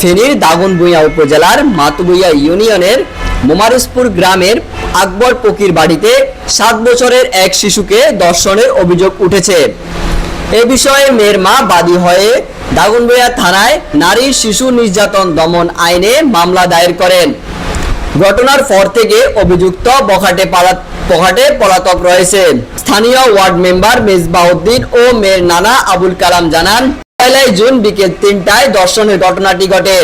ফেনীর দাগনভূঞা উপজেলার মাতুবুইয়া ইউনিয়নের মোমারুসপুর গ্রামের আকবর পকির বাড়িতে সাত বছরের এক শিশুকে দর্শনের অভিযোগ উঠেছে। এ বিষয়ে মেয়ের মা বাদী হয়ে দাগনভূঞা থানায় নারী শিশু নির্যাতন দমন আইনে মামলা দায়ের করেন। ঘটনার পর থেকে অভিযুক্ত বখাটে পালা- বখাটে পলাতক রয়েছে। স্থানীয় ওয়ার্ড মেম্বার মেজবাউদ্দিন ও মেয়ের নানা আবুল কালাম জানান পয়লাই জুন বিকেল তিনটায় দর্শনের ঘটনাটি ঘটে।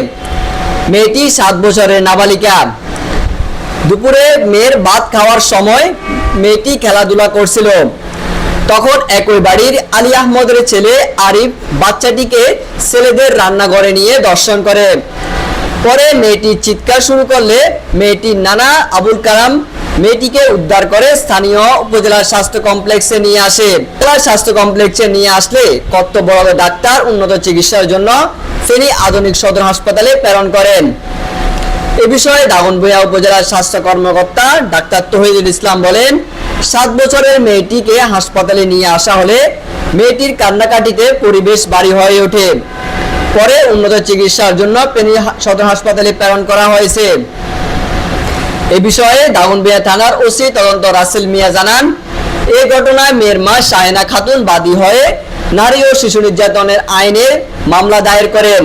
মেয়েটি সাত বছরের নাবালিকা। দুপুরে মেয়ের ভাত খাওয়ার সময় মেয়েটি খেলাধুলা করছিল। তখন একই বাড়ির আলী আহমদের ছেলে আরিফ বাচ্চাটিকে ছেলেদের রান্নাঘরে নিয়ে দর্শন করে। পরে মেয়েটি চিৎকার শুরু করলে মেয়েটির নানা আবুল কালাম মেয়েটিকে উদ্ধার করে স্থানীয় উপজেলা স্বাস্থ্য কমপ্লেক্সে নিয়ে আসে। জেলা স্বাস্থ্য কমপ্লেক্সে নিয়ে আসলে কর্তব্যরত ডাক্তার উন্নত চিকিৎসার জন্য ফেনী আধুনিক সদর হাসপাতালে প্রেরণ করেন। এ বিষয়ে দাগনভূঞা উপজেলার স্বাস্থ্য কর্মকর্তা ডাক্তার তহিদুল ইসলাম বলেন, সাত বছরের মেয়েটিকে হাসপাতালে নিয়ে আসা হলে মেয়েটির কান্নাকাটিতে পরিবেশ বাড়ি হয়ে ওঠে। পরে উন্নত চিকিৎসার জন্য হা- সদর হাসপাতালে প্রেরণ করা হয়েছে। এ বিষয়ে দাগনভূঞা থানার ওসি তদন্ত রাসেল মিয়া জানান, এ ঘটনায় মেয়ের মা শাহেনা খাতুন বাদী হয়ে নারী ও শিশু নির্যাতনের আইনে মামলা দায়ের করেন।